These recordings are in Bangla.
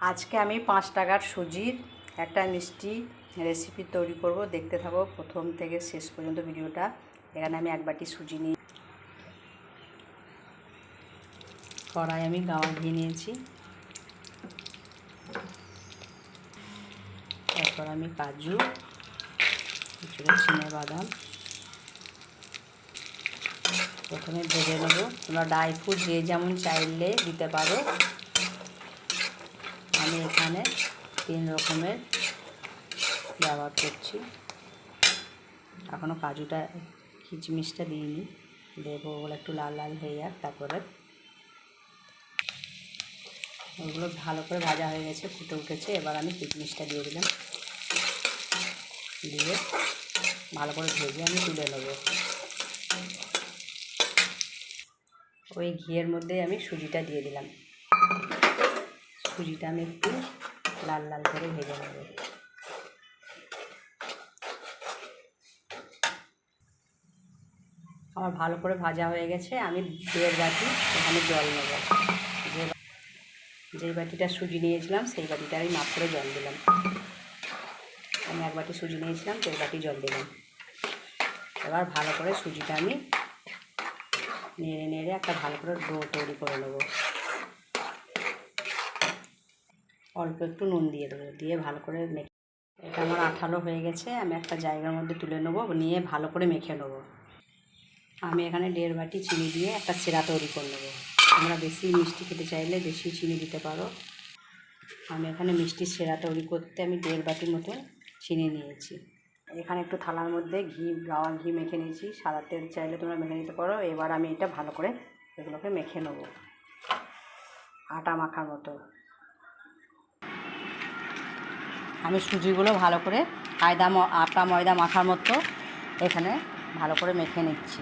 আজকে আমি পাঁচ টাকার সুজির একটা মিষ্টি রেসিপি তৈরি করব। দেখতে থাকো, প্রথম থেকে শেষ পর্যন্ত ভিডিওটা। এখানে আমি এক বাটি সুজি নিয়ে কড়াই আমি গাওয়া ঘি নিয়েছি। তারপর আমি কাজু, কিছুটা চিনে বাদাম। প্রথমে ভেজে নেব। তোমরা ড্রাই ফ্রুট যে যেমন চাইলে দিতে পারো। আমি এখানে তিন রকমের ব্যবহার করছি। এখনও কাজুটা, কিচমিচটা দিইনি। দেবো ওগুলো একটু লাল লাল হয়ে যাক, তারপরে ওগুলো ভালো করে ভাজা হয়ে গেছে, ফুটে উঠেছে। এবার আমি কিচমিচটা দিয়ে দিলাম। দিয়ে ভালো করে ভেজে আমি তুলে নেব। ওই ঘিয়ের মধ্যে আমি সুজিটা দিয়ে দিলাম। সুজিটা আমি একটু লাল লাল করে ভেজে নেব। আমার ভালো করে ভাজা হয়ে গেছে, আমি দেড় বাটি এখানে জল নেব। যে যেই বাটিটা সুজি নিয়েছিলাম, সেই বাটিটা আমি মাপ করে জল দিলাম। আমি এক বাটি সুজি নিয়েছিলাম, দেড় বাটি জল দিলাম। এবার ভালো করে সুজিটা আমি নেড়ে নেড়ে একটা ভালো করে ডো তৈরি করে নেব। অল্প একটু নুন দিয়ে দেবো, দিয়ে ভালো করে মেখে এটা আমার আঠালো হয়ে গেছে, আমি একটা জায়গার মধ্যে তুলে নেব, নিয়ে ভালো করে মেখে নেব। আমি এখানে দেড় বাটি চিনি দিয়ে একটা সেরা তৈরি করে নেব। আমরা বেশি মিষ্টি খেতে চাইলে বেশি চিনি দিতে পারো। আমি এখানে মিষ্টির সেরা তৈরি করতে আমি দেড় বাটির মতো চিনি নিয়েছি। এখানে একটু থালার মধ্যে ঘি, গাওয়া ঘি মেখে নিয়েছি। সাদা তেল চাইলে তোমরা মেখে নিতে পারো। এবার আমি এটা ভালো করে এগুলোকে মেখে নেব। আটা মাখার মতো। আমি সুজিগুলো ভালো করে আয়দা আটা, ময়দা মাখার মতো এখানে ভালো করে মেখে নিচ্ছি।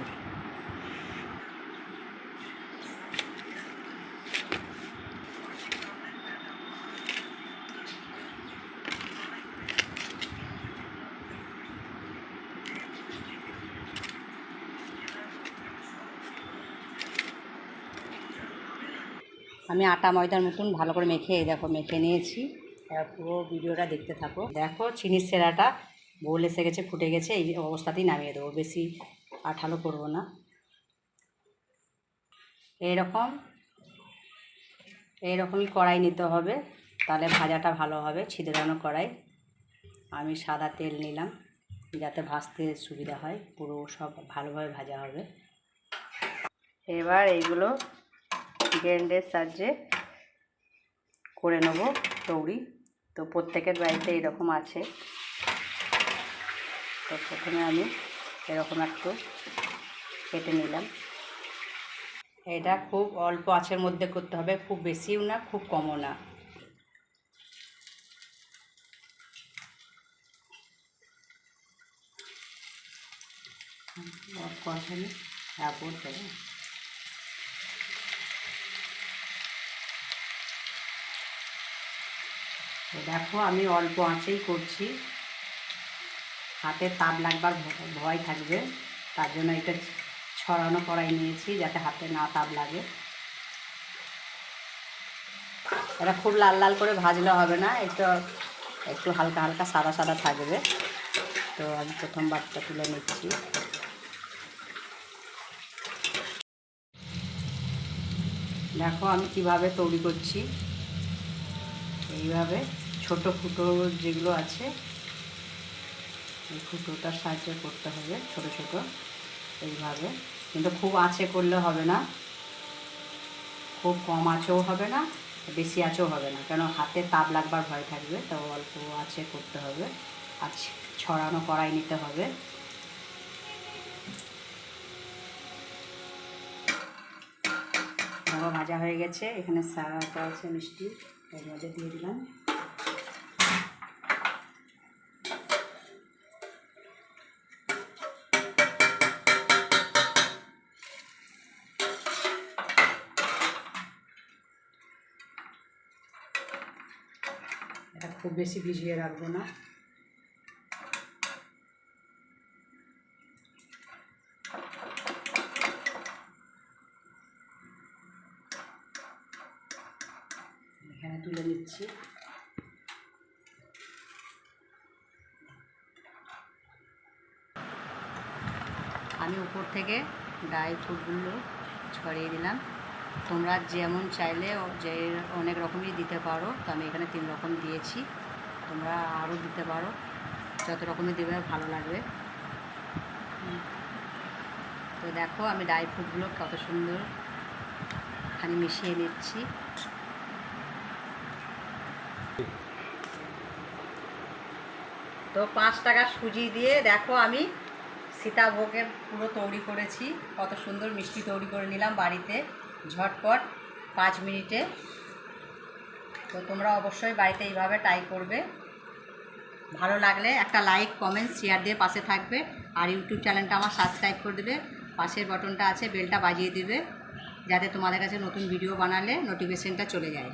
আমি আটা, ময়দার মতন ভালো করে মেখে এই দেখো, মেখে নিয়েছি। পুরো ভিডিওটা দেখতে থাকো। দেখো, চিনির সেরাটা গোল এসে গেছে, ফুটে গেছে, এই অবস্থাতেই নামিয়ে দেবো। বেশি আঠালো করব না। এইরকম, এইরকমই কড়াই নিতে হবে, তাহলে ভাজাটা ভালো হবে ছিদ্রানো কড়াই। আমি সাদা তেল নিলাম, যাতে ভাজতে সুবিধা হয়, পুরো সব ভালোভাবে ভাজা হবে। এবার এইগুলো গ্যান্ডের সাহায্যে করে নেব তৌড়ি তো প্রত্যেকের বাড়িতে এরকম আছে। তো প্রথমে আমি এরকম একটু কেটে নিলাম। এটা খুব অল্প আঁচের মধ্যে করতে হবে, খুব বেশিও না, খুব কমও না। অল্প আছে না হ্যাঁ পড়তে হবে তো দেখো, আমি অল্প আঁচেই করছি। হাতে তাপ লাগবার ভয় থাকবে। তার জন্য এটা ছড়ানো কড়াই নিয়েছি যাতে হাতে না তাপ লাগে। এটা খুব লাল লাল করে ভাজলে হবে না একটু একটু হালকা হালকা সাদা সাদা থাকবে। তো আমি প্রথম বারটা তুলে নিচ্ছি। দেখো আমি কীভাবে তৈরি করছি। এইভাবে ছোট ফুটো যেগুলো আছে, এই ফুটোটার সাহায্যে করতে হবে ছোট ছোট এইভাবে। কিন্তু খুব আঁচে করলে হবে না। খুব কম আঁচেও হবে না, বেশি আঁচেও হবে না। কেন হাতে তাপ লাগবার ভয় থাকবে তো অল্প আঁচে করতে হবে। আর ছড়ানো, কড়াই নিতে হবে। ভাজা হয়ে গেছে। এখানে সারাটা আছে, মিষ্টি। এর মধ্যে দিয়ে দিলাম। এটা খুব বেশি ভিজিয়ে রাখব না এখানে তুলে নিচ্ছি। আমি উপর থেকে ড্রাই ফ্রুটগুলো ছড়িয়ে দিলাম। তোমরা যেমন চাইলে যে অনেক রকমই দিতে পারো। তো আমি এখানে তিন রকম দিয়েছি। তোমরা আরও দিতে পারো। যত রকমই দেবে ভালো লাগবে। তো দেখো আমি ড্রাই ফ্রুটগুলো কত সুন্দর খানি মিশিয়ে নিচ্ছি। তো পাঁচ টাকার সুজি দিয়ে দেখো আমি সীতাভোগের পুরো তৈরি করেছি। কত সুন্দর মিষ্টি তৈরি করে নিলাম বাড়িতে। ঝটপট পাঁচ মিনিটে। তো তোমরা অবশ্যই বাড়িতে এইভাবে ট্রাই করবে। ভালো লাগলে একটা লাইক কমেন্ট শেয়ার দিয়ে পাশে থাকবে। আর ইউটিউব চ্যানেলটা আমার সাবস্ক্রাইব করে দেবে। পাশের বটনটা আছে বেলটা বাজিয়ে দেবে। যাতে তোমাদের কাছে নতুন ভিডিও বানালে নোটিফিকেশনটা চলে যায়।